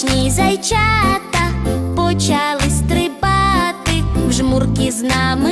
смішні зайчата почали стрибати в жмурки з нами.